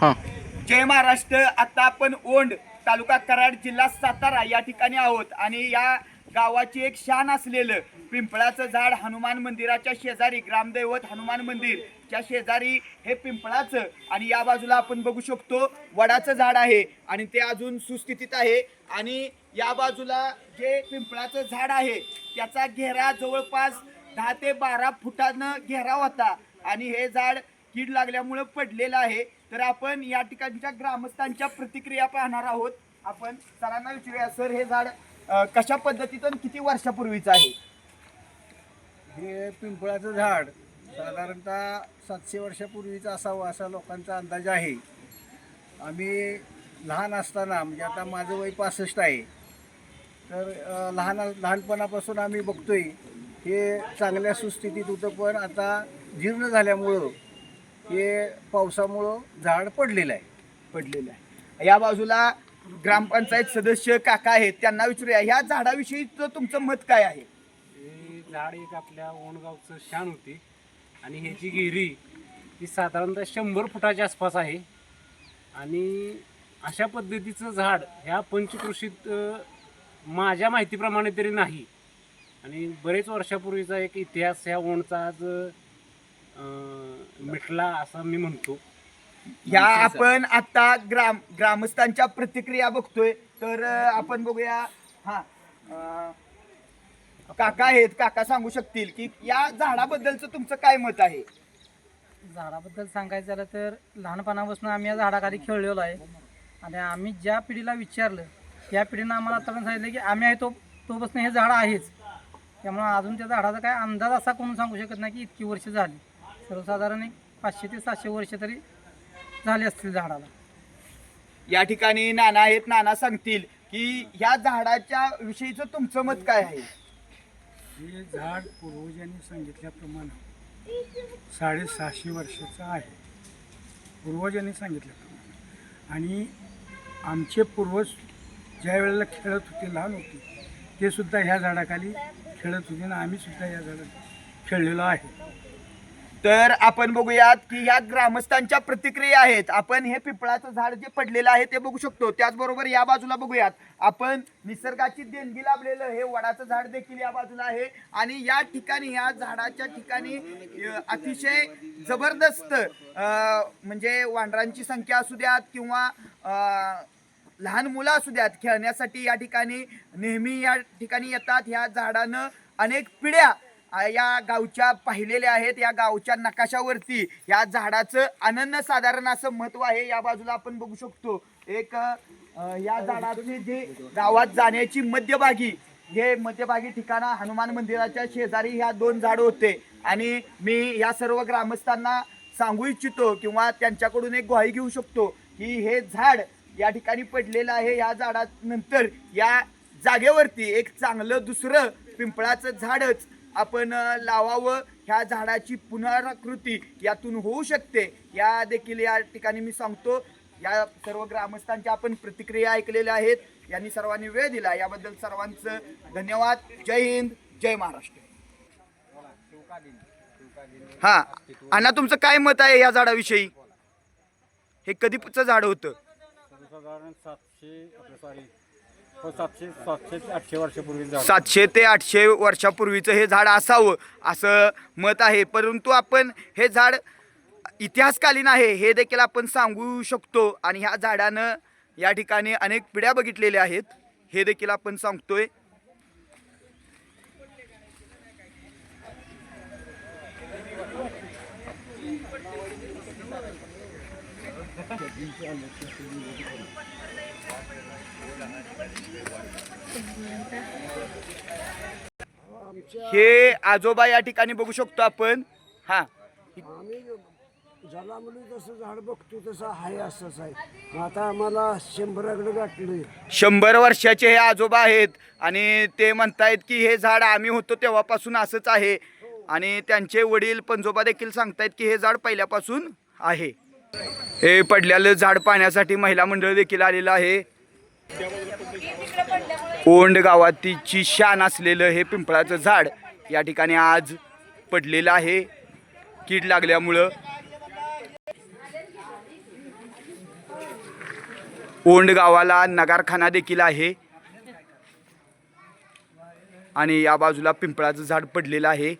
जय महाराष्ट्र. आता आपण ओंड तालुका कराड जिल्हा सातारा या ठिकाणी आहोत आणि या गावाची एक शान असलेलं पिंपळाचं झाड हनुमान मंदिराच्या शेजारी ग्रामदैवत हनुमान मंदिर च्या शेजारी हे पिंपळाचं आणि या बाजूला आपण बघू शकतो वडाचं झाड आहे आणि ते अजून सुस्थितीत आहे आणि या बाजूला जे पिंपळाचं झाड आहे त्याचा घेरा जवळपास दहा ते बारा फुटानं घेरा होता आणि हे झाड कीड लागल्यामुळं पडलेलं आहे. तर आपण या ठिकाणच्या ग्रामस्थांच्या प्रतिक्रिया पाहणार आहोत आपण सरांना विचारूया सर हे झाड कशा पद्धतीतून किती वर्षापूर्वीचं आहे? हे पिंपळाचं झाड साधारणतः सातशे वर्षापूर्वीचं असावं असा लोकांचा अंदाज आहे. आम्ही लहान असताना म्हणजे आता माझं वय पासष्ट आहे तर अ, लहान लहानपणापासून आम्ही बघतोय हे चांगल्या सुस्थितीत होतं पण आता जीर्ण झाल्यामुळं हे पावसामुळं झाड पडलेलं आहे. पडलेलं आहे. या बाजूला ग्रामपंचायत सदस्य काका आहेत त्यांना विचारूया ह्या झाडाविषयी तुमचं मत काय आहे? हे झाड एक आपल्या ओणगावचं शान होती. आणि ह्याची गिरी ही साधारणतः शंभर फुटाच्या आसपास आहे. आणि अशा पद्धतीचं झाड ह्या पंचकृषीत अ, माझ्या माहितीप्रमाणे तरी नाही. आणि बरेच वर्षापूर्वीचा एक इतिहास ह्या ओणचा आज अ, मिटला असं मी म्हणतो. ह्या आपण आता ग्राम ग्रामस्थांच्या प्रतिक्रिया बघतोय. तर अं, आपण बघूया. हा अं, काका आहेत. काका सांगू शकतील की या झाडाबद्दलचं तुमचं काय मत आहे? झाडाबद्दल सांगायचं झालं तर लहानपणापासून आम्ही या झाडाखाली खेळलेलो आहे. आणि आम्ही ज्या पिढीला विचारलं त्या पिढीनं आम्हाला आतापर्यंत सांगितलं की आम्ही आहे तो तोपासून हे झाड आहेच. त्यामुळं अजून त्या झाडाचा काय अंदाज असा कोण सांगू शकत नाही की इतकी वर्ष झाली. सर्वसाधारण एक पाचशे ते सातशे वर्ष तरी झाली असतील झाडाला. या ठिकाणी नाना आहेत नाना सांगतील की ह्या झाडाच्या विषयीचं तुमचं मत काय आहे? हे झाड पूर्वजांनी सांगितल्याप्रमाणे साडेसहाशे वर्षाचं आहे. पूर्वजांनी सांगितल्याप्रमाणे. आणि आमचे पूर्वज ज्या वेळेला खेळत होते लहान होते ते सुद्धा ह्या झाडाखाली खेळत होते आणि आम्ही सुद्धा या झाडात खेळलेलो आहे. तर आपण बघूयात की ह्या ग्रामस्थांच्या प्रतिक्रिया आहेत. आपण हे पिपळाचं झाड जे पडलेलं आहे ते बघू शकतो. त्याचबरोबर या बाजूला बघूयात. आपण निसर्गाची देणगी लाभलेलं हे वडाचं झाड देखील या बाजूला आहे. आणि या ठिकाणी या झाडाच्या ठिकाणी अतिशय जबरदस्त म्हणजे वानरांची संख्या असू द्यात किंवा लहान मुलं असू द्यात खेळण्यासाठी या ठिकाणी नेहमी या ठिकाणी येतात. ह्या झाडानं अनेक पिढ्या या गावच्या पाहिलेल्या आहेत या गावच्या नकाशावरती या झाडाचं अनन्य साधारण असं महत्त्व आहे या बाजूला आपण बघू शकतो. एक या झाडाचे जे गावात जाण्याची मध्यभागी हे मध्यभागी ठिकाणा हनुमान मंदिराच्या शेजारी ह्या दोन झाड होते. आणि मी या सर्व ग्रामस्थांना सांगू इच्छितो किंवा त्यांच्याकडून एक ग्वाही घेऊ शकतो की हे झाड या ठिकाणी पडलेलं आहे या झाडानंतर या जागेवरती एक चांगलं दुसरं पिंपळाचं झाडच आपण लावावं. ह्या झाडाची पुनराकृती यातून होऊ शकते. या देखील या ठिकाणी मी सांगतो. या सर्व ग्रामस्थांच्या आपण प्रतिक्रिया ऐकलेल्या आहेत. यांनी सर्वांनी वेळ दिला. याबद्दल सर्वांचं धन्यवाद. जय हिंद. जय महाराष्ट्र. हा. अण्णा तुमचं काय मत आहे या झाडाविषयी? हे कधीच झाड होतं? साधारण सातशे हो, सातशे सातशे ते आठशे वर्षापूर्वी सातशे ते आठशे वर्षापूर्वीचं हे झाड असावं असं मत आहे. परंतु आपण हे झाड इतिहासकालीन आहे हे देखील आपण सांगू शकतो. आणि ह्या झाडानं या ठिकाणी अनेक पिढ्या बघितलेल्या आहेत. हे देखील आपण सांगतोय. हे आजोबा या ठिकाणी बघू शकतो आपण. हा. आम्ही जलामुली जसं झाड बघतो तसं आहे असंच आहे आता आम्हाला शंभराकडे गाठलं. शंभर वर्षाचे हे आजोबा आहेत आणि ते म्हणतायत की हे झाड आम्ही होतो तेव्हापासून असंच आहे. आणि त्यांचे वडील पंजोबा देखील सांगतायत की हे झाड पहिल्यापासून आहे. हे पडलेलं झाड पाहण्यासाठी महिला मंडळ देखील आलेलं आहे. ओंड गावातीची शान असलेलं हे पिंपळाचं झाड या ठिकाणी आज पडलेलं आहे. कीड लागल्यामुळं. ओंड गावाला नगारखाना देखील आहे. आणि या बाजूला पिंपळाचं झाड पडलेलं आहे.